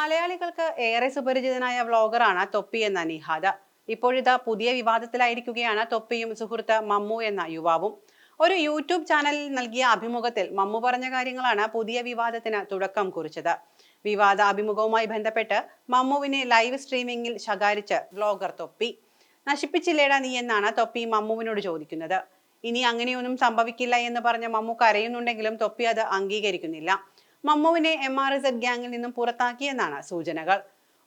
മലയാളികൾക്ക് ഏറെ സുപരിചിതനായ വ്ളോഗറാണ് തൊപ്പി എന്ന നിഹാദ. ഇപ്പോഴിതാ പുതിയ വിവാദത്തിലായിരിക്കുകയാണ് തൊപ്പിയും സുഹൃത്ത് മമ്മു എന്ന യുവാവും. ഒരു യൂട്യൂബ് ചാനലിൽ നൽകിയ അഭിമുഖത്തിൽ മമ്മു പറഞ്ഞ കാര്യങ്ങളാണ് പുതിയ വിവാദത്തിന് തുടക്കം കുറിച്ചത്. വിവാദ അഭിമുഖവുമായി ബന്ധപ്പെട്ട് മമ്മുവിനെ ലൈവ് സ്ട്രീമിംഗിൽ ശകാരിച്ച് വ്ളോഗർ തൊപ്പി. നശിപ്പിച്ചില്ലേടാ നീ എന്നാണ് തൊപ്പി മമ്മുവിനോട് ചോദിക്കുന്നത്. ഇനി അങ്ങനെയൊന്നും സംഭവിക്കില്ല എന്ന് പറഞ്ഞ മമ്മു കരയുന്നുണ്ടെങ്കിലും തൊപ്പി അത് അംഗീകരിക്കുന്നില്ല. മമ്മുവിനെ എം ആർ ഇസഡ് ഗ്യാങ്ങിൽ നിന്നും പുറത്താക്കിയെന്നാണ് സൂചനകൾ.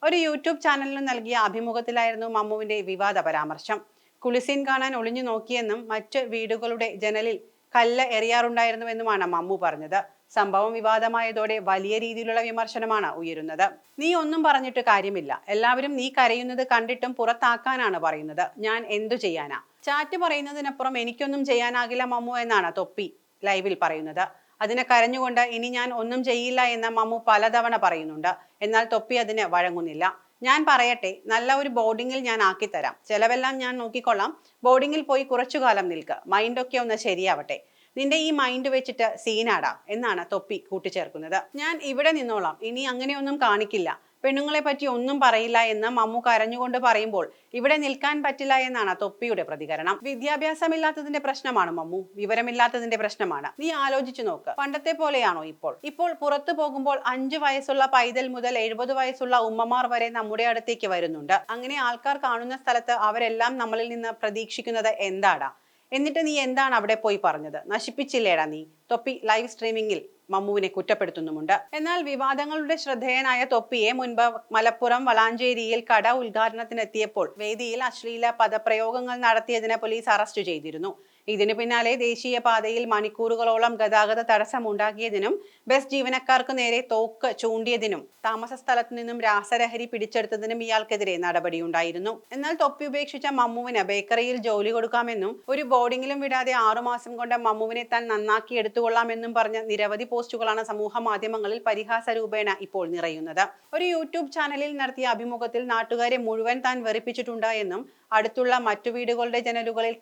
ഒരു യൂട്യൂബ് ചാനലിന് നൽകിയ അഭിമുഖത്തിലായിരുന്നു മമ്മുവിന്റെ വിവാദ പരാമർശം. കുളിസീൻ കാണാൻ ഒളിഞ്ഞു നോക്കിയെന്നും മറ്റ് വീടുകളുടെ ജനലിൽ കല്ല് എറിയാറുണ്ടായിരുന്നുവെന്നുമാണ് മമ്മു പറഞ്ഞത്. സംഭവം വിവാദമായതോടെ വലിയ രീതിയിലുള്ള വിമർശനമാണ് ഉയരുന്നത്. നീ ഒന്നും പറഞ്ഞിട്ട് കാര്യമില്ല. എല്ലാവരും നീ കരയുന്നത് കണ്ടിട്ടും പുറത്താക്കാനാണ് പറയുന്നത്. ഞാൻ എന്തു ചെയ്യാനാ? ചാറ്റ് പറയുന്നതിനപ്പുറം എനിക്കൊന്നും ചെയ്യാനാകില്ല മമ്മു എന്നാണ് തൊപ്പി ലൈവിൽ പറയുന്നത്. അതിനെ കരഞ്ഞുകൊണ്ട് ഇനി ഞാൻ ഒന്നും ചെയ്യില്ല എന്ന് മമ്മു പലതവണ പറയുന്നുണ്ട്. എന്നാൽ തൊപ്പി അതിന് വഴങ്ങുന്നില്ല. ഞാൻ പറയട്ടെ നല്ല ഒരു ബോർഡിങ്ങിൽ ഞാൻ ആക്കിത്തരാം. ചിലവെല്ലാം ഞാൻ നോക്കിക്കൊള്ളാം. ബോർഡിങ്ങിൽ പോയി കുറച്ചു കാലം നിൽക്കുക മൈൻഡൊക്കെ ഒന്ന് ശരിയാവട്ടെ. നിന്റെ ഈ മൈൻഡ് വെച്ചിട്ട് സീനാടാം എന്നാണ് തൊപ്പി കൂട്ടിച്ചേർക്കുന്നത്. ഞാൻ ഇവിടെ നിന്നോളാം. ഇനി അങ്ങനെയൊന്നും കാണിക്കില്ല. പെണ്ണുങ്ങളെ പറ്റി ഒന്നും പറയില്ല എന്ന് മമ്മു കരഞ്ഞുകൊണ്ട് പറയുമ്പോൾ ഇവിടെ നിൽക്കാൻ പറ്റില്ല എന്നാണ് തൊപ്പിയുടെ പ്രതികരണം. വിദ്യാഭ്യാസമില്ലാത്തതിന്റെ പ്രശ്നമാണ് മമ്മു. വിവരമില്ലാത്തതിന്റെ പ്രശ്നമാണ്. നീ ആലോചിച്ചു നോക്ക്. പണ്ടത്തെ പോലെയാണോ ഇപ്പോൾ? ഇപ്പോൾ പുറത്തു പോകുമ്പോൾ അഞ്ചു വയസ്സുള്ള പൈതൽ മുതൽ എഴുപത് വയസ്സുള്ള ഉമ്മമാർ വരെ നമ്മുടെ അടുത്തേക്ക് വരുന്നുണ്ട്. അങ്ങനെ ആൾക്കാർ കാണുന്ന സ്ഥലത്ത് അവരെല്ലാം നമ്മളിൽ നിന്ന് പ്രതീക്ഷിക്കുന്നത് എന്താടാ? എന്നിട്ട് നീ എന്താണ് അവിടെ പോയി പറഞ്ഞത്? നശിപ്പിച്ചില്ലേടാ നീ? തൊപ്പി ലൈവ് സ്ട്രീമിംഗിൽ മമ്മുവിനെ കുറ്റപ്പെടുത്തുന്നുമുണ്ട്. എന്നാൽ വിവാദങ്ങളുടെ ശ്രദ്ധേയനായ തൊപ്പിയെ മുൻപ് മലപ്പുറം വളാഞ്ചേരിയിൽ കട ഉദ്ഘാടനത്തിനെത്തിയപ്പോൾ വേദിയിൽ അശ്ലീല പദപ്രയോഗങ്ങൾ നടത്തിയതിന് പോലീസ് അറസ്റ്റ് ചെയ്തിരുന്നു. ഇതിനു പിന്നാലെ ദേശീയ പാതയിൽ മണിക്കൂറുകളോളം ഗതാഗത തടസ്സമുണ്ടാക്കിയതിനും ബസ് ജീവനക്കാർക്ക് നേരെ തോക്ക് ചൂണ്ടിയതിനും താമസ സ്ഥലത്തു നിന്നും രാസലഹരി പിടിച്ചെടുത്തതിനും ഇയാൾക്കെതിരെ നടപടിയുണ്ടായിരുന്നു. എന്നാൽ തൊപ്പി ഉപേക്ഷിച്ച മമ്മുവിന് ബേക്കറിയിൽ ജോലി കൊടുക്കാമെന്നും ഒരു ബോർഡിംഗിലും വിടാതെ ആറുമാസം കൊണ്ട് മമ്മുവിനെ താൻ നന്നാക്കി എടുത്തുകൊള്ളാമെന്നും പറഞ്ഞ നിരവധി പോസ്റ്റുകളാണ് സമൂഹ മാധ്യമങ്ങളിൽ പരിഹാസ രൂപേണ ഇപ്പോൾ നിറയുന്നത്. ഒരു യൂട്യൂബ് ചാനലിൽ നടത്തിയ അഭിമുഖത്തിൽ നാട്ടുകാരെ മുഴുവൻ താൻ വെറുപ്പിച്ചിട്ടുണ്ട് എന്നും അടുത്തുള്ള മറ്റു വീടുകളുടെ ജനലുകളിൽ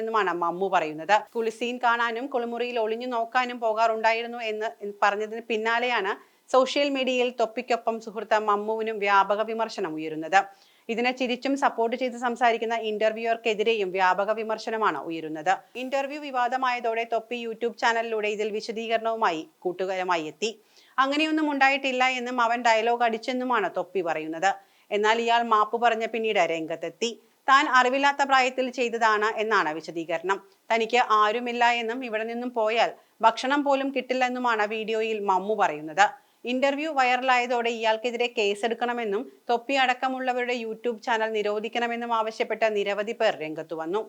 കല്ലെറിയാറുണ്ടായിരുന്നുവെന്നുമാണ് മമ്മു പറയുന്നത്. കുളിസീൻ കാണാനും കുളിമുറിയിൽ ഒളിഞ്ഞു നോക്കാനും പോകാറുണ്ടായിരുന്നു എന്ന് പറഞ്ഞതിന് പിന്നാലെയാണ് സോഷ്യൽ മീഡിയയിൽ തൊപ്പിക്കൊപ്പം സുഹൃത്ത് മമ്മുവിനും വ്യാപക വിമർശനം ഉയരുന്നത്. ഇതിനെ ചിരിച്ചും സപ്പോർട്ട് ചെയ്ത് സംസാരിക്കുന്ന ഇന്റർവ്യൂവർക്കെതിരെയും വ്യാപക വിമർശനമാണ് ഉയരുന്നത്. ഇന്റർവ്യൂ വിവാദമായതോടെ തൊപ്പി യൂട്യൂബ് ചാനലിലൂടെ ഇതിൽ വിശദീകരണവുമായി കൂട്ടുകാരുമായി എത്തി. അങ്ങനെയൊന്നും ഉണ്ടായിട്ടില്ല എന്നും അവൻ ഡയലോഗ് അടിച്ചെന്നുമാണ് തൊപ്പി പറയുന്നത്. എന്നാൽ ഇയാൾ മാപ്പ് പറഞ്ഞ പിന്നീട് രംഗത്തെത്തി. താൻ അറിവില്ലാത്ത പ്രായത്തിൽ ചെയ്തതാണ് എന്നാണ് വിശദീകരണം. തനിക്ക് ആരുമില്ല എന്നും ഇവിടെ നിന്നും പോയാൽ ഭക്ഷണം പോലും കിട്ടില്ലെന്നുമാണ് വീഡിയോയിൽ മമ്മു പറയുന്നത്. ഇന്റർവ്യൂ വൈറലായതോടെ ഇയാൾക്കെതിരെ കേസെടുക്കണമെന്നും തൊപ്പി അടക്കമുള്ളവരുടെ യൂട്യൂബ് ചാനൽ നിരോധിക്കണമെന്നും ആവശ്യപ്പെട്ട് നിരവധി പേർ രംഗത്തു വന്നു.